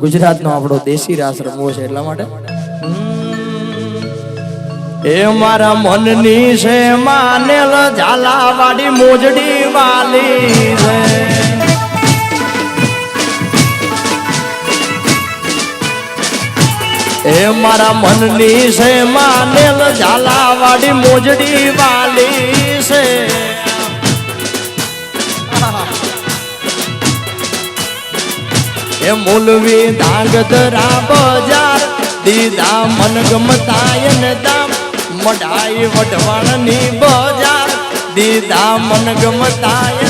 ગુજરાતનો આપણો દેશી રાસ રમવો છે, એટલા માટે. એ મારા મનની છે, માનેલ ઝાલાવાડી મોજડી વાલી છે. એ મારા મનની છે, માનેલ ઝાલાવાડી મોજડી વાલી છે. એ મૂલવી ધાંગધરા બજાર. દીધા મન ગમતાય ને દામ, મઢાઈ વઢવાણની બજાર. દીધા મન ગમતાય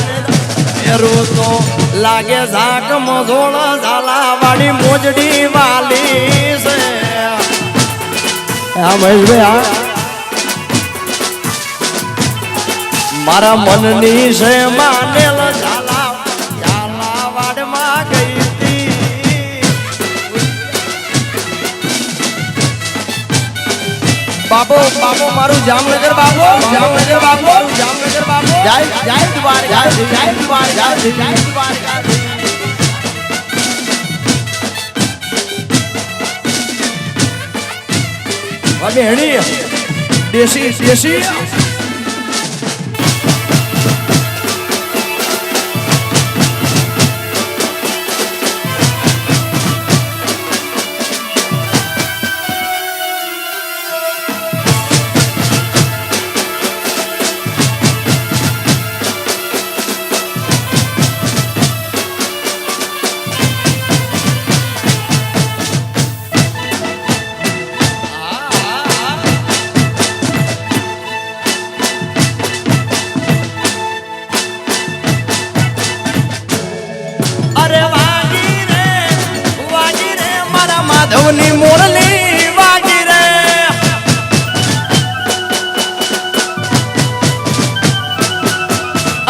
એરું તો લાગે ઝાક મોઝોળ ઝાલા વાળી મોજડી વાલી છે. મારા મનની છે માનેલ ઝાલા બાબો બાબો મારું જામનગર બાબો જામનગર બાબો જામનગર બાબો. જય જય દ્વારકા જય દ્વારકા જય દ્વારકા હવે હેણી દેશી દેશી.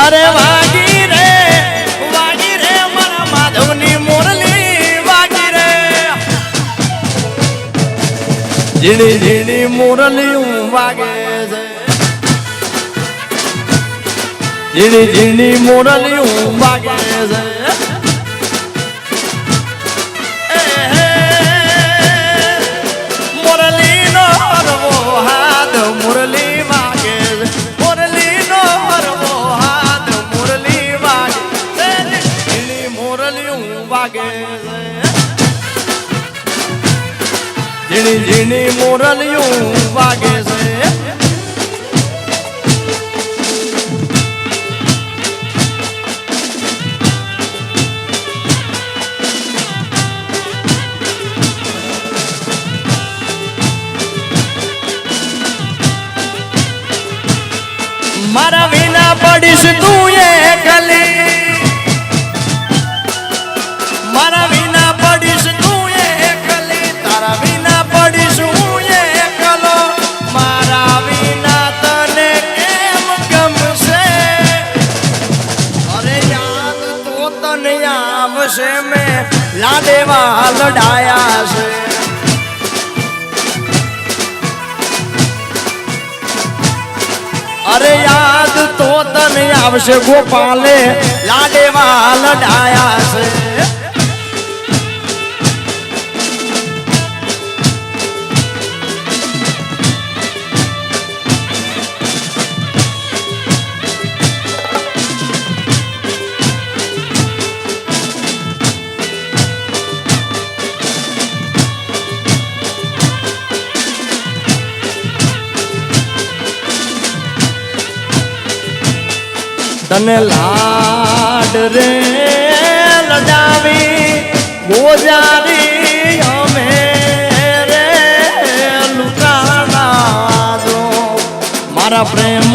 અરે વાગી રે માધવની મોરલી, વાગી રે. ઝીણી ઝીણી મુરલી વાગે છે. ઝીણી ઝીણી મુરલી વાગે છે. ઝીણી ઝીણી મોરલિયું વાગે છે. મારા વિના પડીશ તું એકલી મારા લડાયા છે. અરે યાદ તો તને આવશે ગોપાલે લાડેવા લડાયા છે. તને લાડ રે લડાવી ગોજારી અમે રે લુકાણા મારા પ્રેમ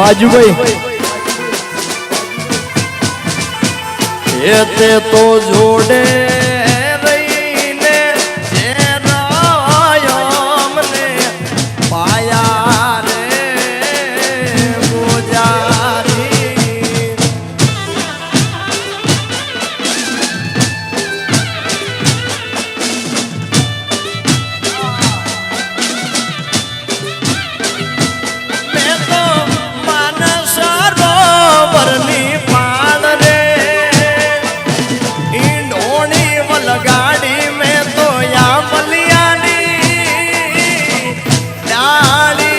વાજુભાઈ એ તે તો જોડે vale